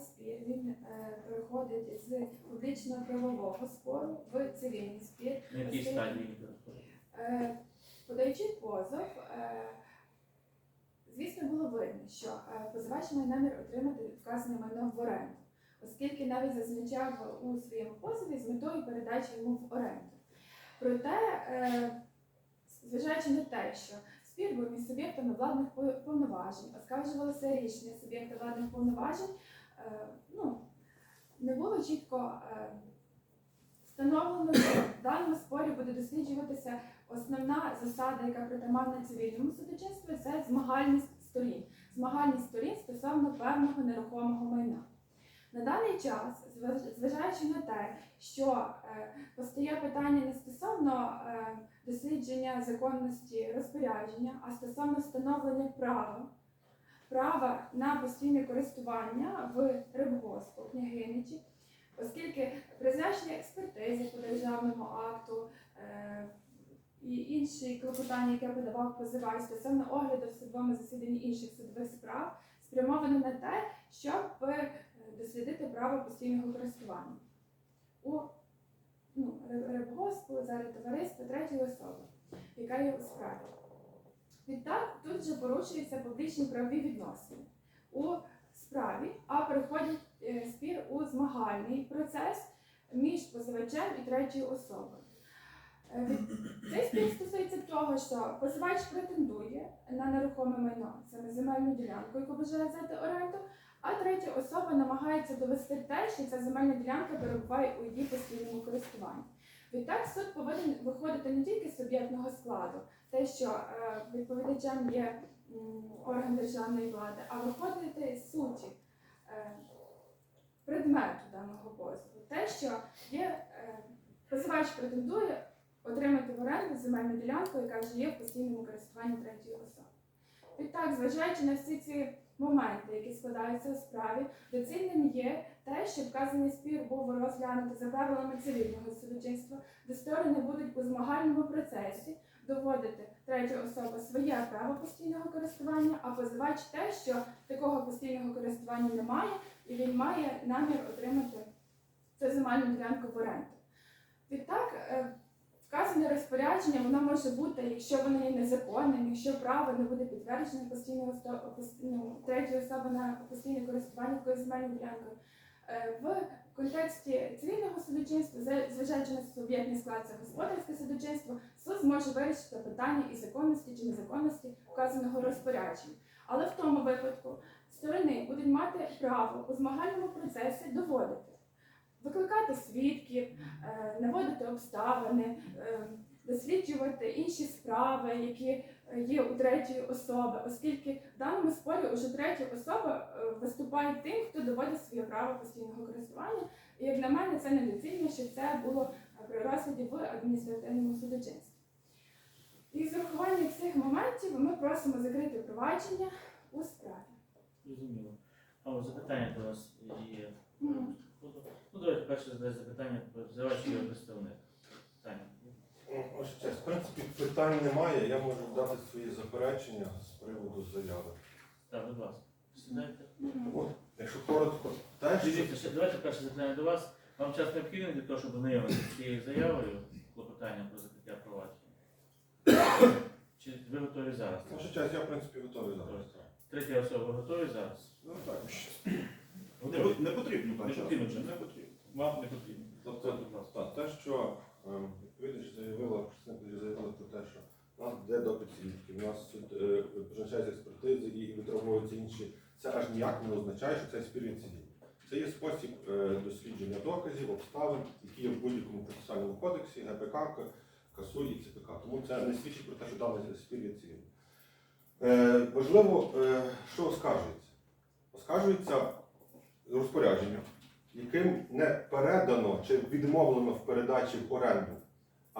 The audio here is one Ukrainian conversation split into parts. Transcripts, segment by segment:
спір він е, переходить з публічно-правового спору в цивільний спір. На якій стадії він? Е, Подаючи позов, е, звісно, було видно, що позивач має намір отримати вказане майно в оренду, оскільки навіть зазначав у своєму позові з метою передачі йому в оренду. Проте, зважаючи на те, що спір був між суб'єктами владних повноважень, оскаржувалося рішення суб'єкта владних повноважень, ну, не було чітко е, встановлено, що в даному спорі буде досліджуватися основна засада, яка притаманна цивільному судочинству, це змагальність сторін. Змагальність сторін стосовно певного нерухомого майна. На даний час, зважаючи на те, що е, постає питання не стосовно е, дослідження законності розпорядження, а стосовно встановлення права, права на постійне користування в рибгоспу княгиничі, оскільки призначення експертизи по державному акту е, і інші клопотання, яке подавав позивач стосовно огляду в судовому засіданні інших судових справ, спрямовано на те, щоб е, дослідити право постійного користування у ну, рибгоспу, зараз товариство третьої особи, яка є у справі. Відтак тут же порушуються публічні правові відносини у справі, а переходить е, спір у змагальний процес між позивачем і третьою особою. Е, Цей спір стосується того, що позивач претендує на нерухоме майно, саме земельну ділянку, яку бажає взяти оренду, а третя особа намагається довести те, що ця земельна ділянка перебуває у її постійному користуванні. Відтак суд повинен виходити не тільки з суб'єктного складу, те, що е, відповідачем є орган державної влади, а виходити з суті е, предмету даного позову. Те, що є е, позивач претендує отримати в оренду земельну ділянку, яка вже є в постійному користуванні третьої особи. Відтак, зважаючи на всі ці моменти, які складаються у справі, доцільним є те, що вказаний спір був розглянутий за правилами цивільного судочинства, де сторони будуть у змагальному процесі доводити третя особа своє право постійного користування, а позивач те, що такого постійного користування немає, і він має намір отримати цю земельну ділянку в оренду. Відтак, е, вказане розпорядження воно може бути, якщо воно є незаконним, якщо право не буде підтверджено постійного ну, третьої особи на постійне користування такою земельною ділянкою. Е, В контексті цивільного судочинства, зважаючи на суб'єктний склад це господарське судочинство, суд зможе вирішити питання і законності чи незаконності вказаного розпорядження. Але в тому випадку сторони будуть мати право у змагальному процесі доводити, викликати свідків, е, наводити обставини, е, досліджувати інші справи, які є у третьої особи, оскільки в даному спорі уже третя особа е, виступає тим, хто доводить своє право постійного користування. І як на мене, це недоцільно, що це було е, при розгляді в адміністративному судочинстві. І з урахуванням цих моментів ми просимо закрити провадження у справі. Зрозуміло. А от запитання до вас є. Мгм. Ну, давайте перше задай запитання, позивач його представник. Таня. Ваша честь, в принципі, питань немає. Я можу дати свої заперечення з приводу заяви. Так, будь ласка. Сідайте. От, якщо коротко, те, що Дивіться, ще давайте перше запитання до вас. Вам час необхідний для того, щоб ознайомитися з цією заявою, клопотанням про закриття провадження? Чи ви готові зараз? ваша честь, я в принципі готовий зараз. Третя особа ви готові зараз? Ну так, не, Готові? пот- не потрібно Не потрібно, чи? Не потрібно. Вам не потрібно. Тобто, так, те, що ем, відповідач заявила, представник заявила про те, що у нас йде допит свідків, у нас суд е, призначається експертизи і витримуються інші. Це аж ніяк не означає, що це спір. Це є спосіб е, дослідження доказів, обставин, які є в будь-якому процесуальному кодексі, ГПК, КАСУ і ЦПК. Тому це не свідчить про те, що даний спір. Е, важливо, е, що оскаржується. Оскаржується розпорядження, яким не передано чи відмовлено в передачі в оренду,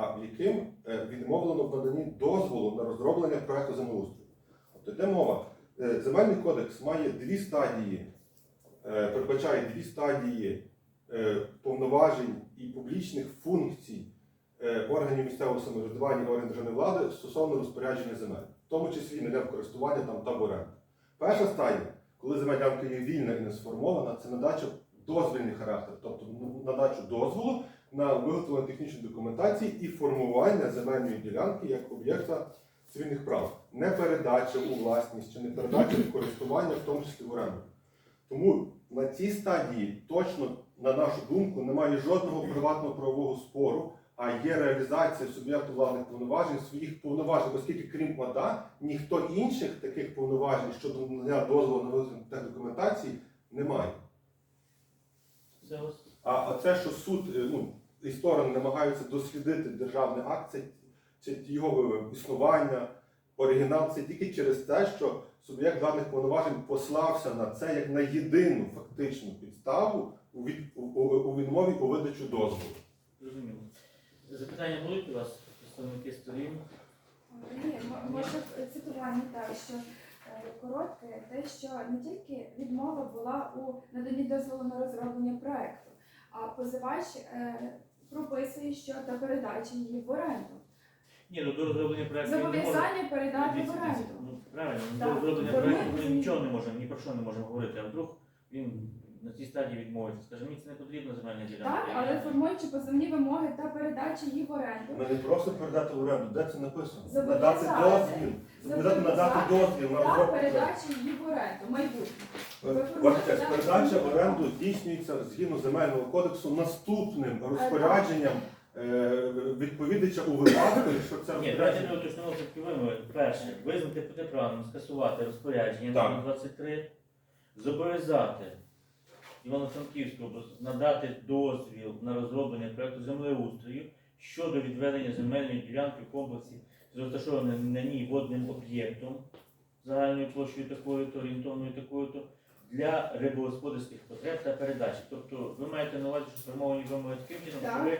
а яким е, відмовлено в наданні дозволу на розроблення проекту землеустрою. Тобто йде мова. Е, Земельний кодекс має дві стадії, е, передбачає дві стадії повноважень і публічних функцій органів місцевого самоврядування і органів державної влади стосовно розпорядження земель, в тому числі не в користування там та. Перша стадія, коли земельна є вільна і не сформована, це надача дозвільний характер, тобто надачу дозволу на виготовлення технічної документації і формування земельної ділянки як об'єкта цивільних прав, не передача у власність чи не передача в користування, в тому числі в оренду. Тому на цій стадії точно, на нашу думку, немає жодного приватного правового спору, а є реалізація суб'єкту владних повноважень своїх повноважень, оскільки крім ОДА, ніхто інших таких повноважень щодо надання дозволу на виготовлення документації немає. Це ось А оце, що суд е, ну, і сторони намагаються дослідити державний акт, це, це його існування, оригінал, це тільки через те, що суб'єкт владних повноважень послався на це як на єдину фактичну підставу у, від, у, у, у відмові у видачу дозволу. зрозуміло. Запитання будуть у вас, представники сторін? Ні, може в цитуванні так, що е, коротке, те, що не тільки відмова була у наданні дозволу на розроблення проекту, а позивач е, прописує, що та передача її в оренду. Ні, ну до розроблення проєкту він не може. Зобов'язання передати в Дивіться, дивіться, оренду. Ну, правильно, ну, Так, до розроблення формує проєкту ми розуміння. нічого не можемо, ні про що не можемо говорити, а вдруг він на цій стадії відмовиться. Скаже, мені це не потрібна земельна ділянка. Так, але формуючи позовні вимоги та передача її в оренду. Ми не просто передати в оренду, де це написано? Зобов'язати. Надати дозвіл. Зобов'язати надати дозвіл на Та розробку. передача її в оренду. Майбутнє. Бачите, передача в оренду здійснюється згідно земельного кодексу наступним розпорядженням е, відповідача у випадку, якщо це Ні, давайте ми уточнимо все-таки вимоги. Перше, визнати протиправним, скасувати розпорядження Так. номер 23, зобов'язати Івано-Франківську область надати дозвіл на розроблення проекту землеустрою щодо відведення земельної ділянки в комплексі з розташованим на ній водним об'єктом загальною площею такою-то, орієнтовною такою-то для рибогосподарських потреб та передачі. Тобто ви маєте на увазі, що сформовані вимоги таким чином, ви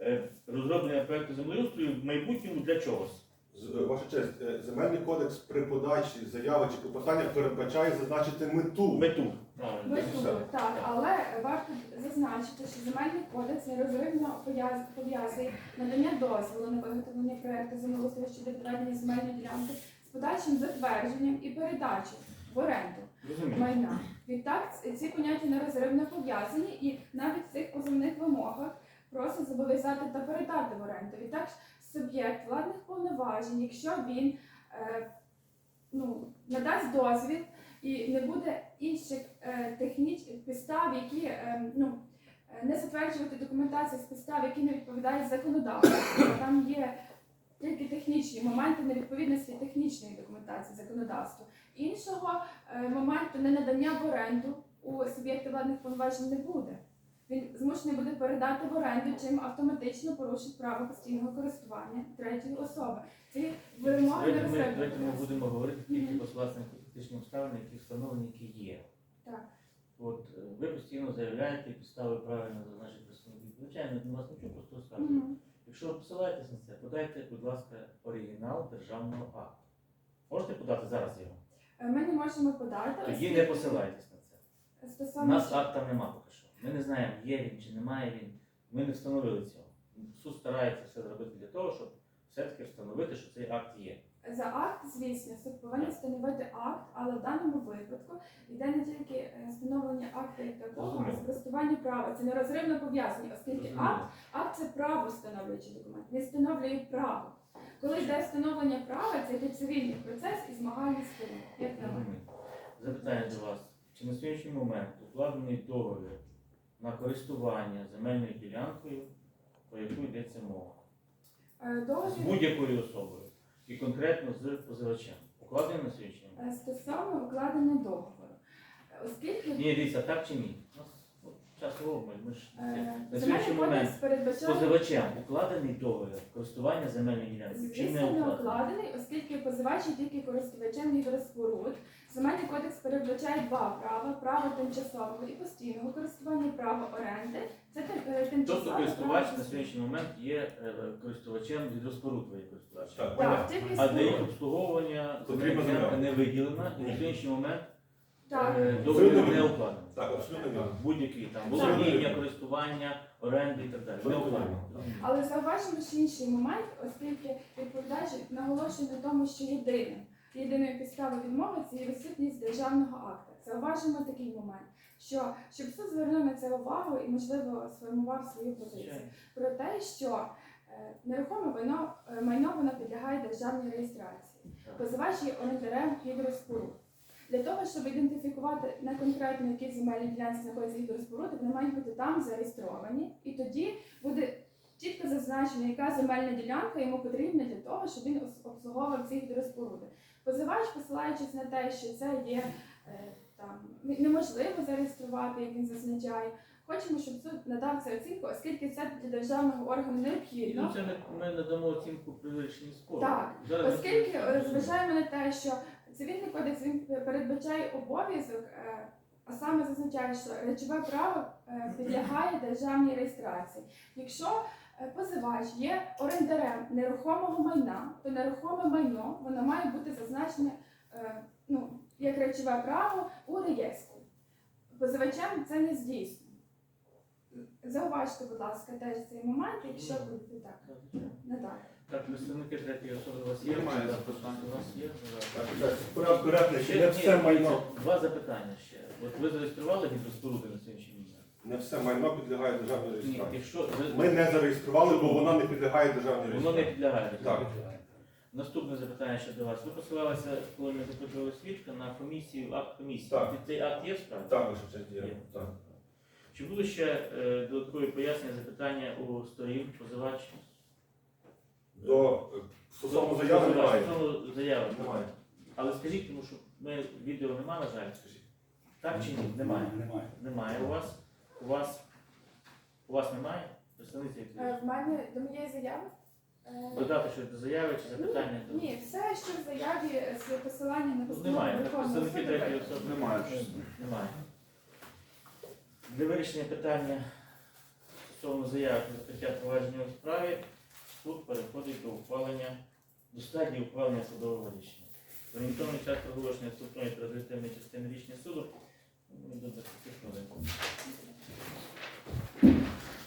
е, розроблення проекту землеустрою в майбутньому для чогось. Е, Ваша честь, е, земельний кодекс при подачі заяви чи клопотання передбачає зазначити мету. Мету. Тут, так, але варто зазначити, що земельний кодекс нерозривно пов'язує надання дозволу на виготовлення проекту землеустрою щодо відведення земельної ділянки з подальшим затвердженням і передачею в оренду майна. Відтак ці поняття нерозривно пов'язані і навіть в цих позовних вимогах просить зобов'язати та передати в оренду. Відтак суб'єкт владних повноважень, якщо він е, ну, надасть дозвіл і не буде інших е, технічних підстав, які е, ну, е, не затверджувати документацію з підстав, які не відповідають законодавству. Там є тільки технічні моменти невідповідності технічної документації законодавству. Іншого моменту ненадання в оренду у суб'єкта владних повноважень не буде. Він змушений буде передати в оренду, чим автоматично порушить право постійного користування третьої особи. Ці вимоги не ми, будемо говорити тільки Мгм. по власним фактичним обставинам, які встановлені, які є. Так. От е, ви постійно заявляєте і підстави правильно зазначити представників. Звичайно, я вас не чую, просто розказую. Мгм. Якщо ви посилаєтесь на це, подайте, будь ласка, оригінал державного акту. Можете подати зараз його? Е, Ми не можемо подати. Тоді не посилайтесь на це. У Стосовно нас акта нема поки що. Ми не знаємо, є він чи немає він. Ми не встановили цього. Суд старається все зробити для того, щоб все-таки встановити, що цей акт є. За акт, звісно, суд повинен встановити акт, але в даному випадку йде не тільки е, встановлення акту як такого, а спростування права. Це нерозривно пов'язані, оскільки акт, акт це право встановлюючий документ, не встановлює право. Коли йде встановлення права, це йде цивільний процес і змагальні сторони. Як на мене. Запитання до вас. Чи на сьогоднішній момент укладений договір на користування земельною ділянкою, про яку йдеться мова? Е, З будь-якою особою і конкретно з позивачем. Момент? е, стосовно укладення договору. Оскільки Ні, дивіться, так чи ні? У нас ну, час ми ж е, на земельний момент кодекс з передбачає позивачем укладений договір користування земельної ділянки чи не Звісно, не укладений? укладений, оскільки позивач є тільки користувачем гідроспоруд. Земельний кодекс передбачає два права: право тимчасового і постійного користування, право оренди. Це тим- е, тимчасове Тобто користувач на сьогоднішній момент є е, користувачем гідроспоруд, ви є користувачем. Так, А де їх обслуговування земля. не виділена, і на сьогоднішній момент Так. е, договір не. Так, абсолютно вірно. Будь-які там володіння, користування, оренди і так далі. Не Абсолютно. Але зауважимо ще інший момент, оскільки відповідач наголошує на тому, що єдиним єдиною підставою відмови це є відсутність державного акта. зауважимо такий момент, що щоб суд звернув на це увагу і, можливо, сформував свою позицію про те, що е, нерухоме майно, е, майно воно підлягає державній реєстрації. Позивач є орендарем гідроспоруд. Для того, щоб ідентифікувати на конкретно які земельні ділянці знаходяться гідроспоруди, вони мають бути там зареєстровані, і тоді буде чітко зазначено, яка земельна ділянка йому потрібна для того, щоб він обслуговував ці гідроспоруди. Позивач, посилаючись на те, що це є е, там неможливо зареєструвати, як він зазначає. Хочемо, щоб суд надав цю оцінку, оскільки це для державного органу необхідно. це ми, надамо оцінку при вирішенні спору. Так, Зараз Оскільки зважаємо на те, що цивільний кодекс він передбачає обов'язок, е, а саме зазначає, що речове право е, підлягає державній реєстрації. Якщо е, позивач є орендарем нерухомого майна, то нерухоме майно воно має бути зазначене ну, як речове право у реєстрі. Позивачем це не здійснено. Зауважте, будь ласка, теж цей момент, якщо будете так надати. Так, представники третьої особи у вас є? Немає Так, запитань. У вас є? Так, порядку речення, не все майно. Два запитання ще. От ви зареєстрували гідроспоруди на сьогоднішній день? Не все майно підлягає державній Ні, реєстрації. якщо ви- Ми не зареєстрували, бо вона не підлягає державній воно не реєстрації. підлягає. Так. Наступне запитання ще до вас. Ви посилалися, коли ми запитували свідка на комісію, акт комісії. Так. Цей акт є в справі? Так, ваша честь, є. Є. Так. Чи будуть ще е, додаткові пояснення, запитання у сторін, позивач? До е, стосовно заяви Позивач, немає. Стосовно заяви. Немає. Але скажіть, тому що ми відео немає, на жаль. Скажіть. Так чи ні? Немає. Немає. Немає у вас. У вас у вас немає? Представниці як Е, В мене до моєї заяви. Додати щось до заяви чи запитання? до- Ні, все, що в заяві з посиланням на Ну, постанову Немає. Верховного суду. третьої особи. Немає. Немає. Для вирішення питання стосовно заяви про закриття провадження у справі суд переходить до ухвалення до стадії ухвалення судового рішення. Орієнтовний час проголошення вступної та результативної частини рішення суду ну, до 20 хвилин.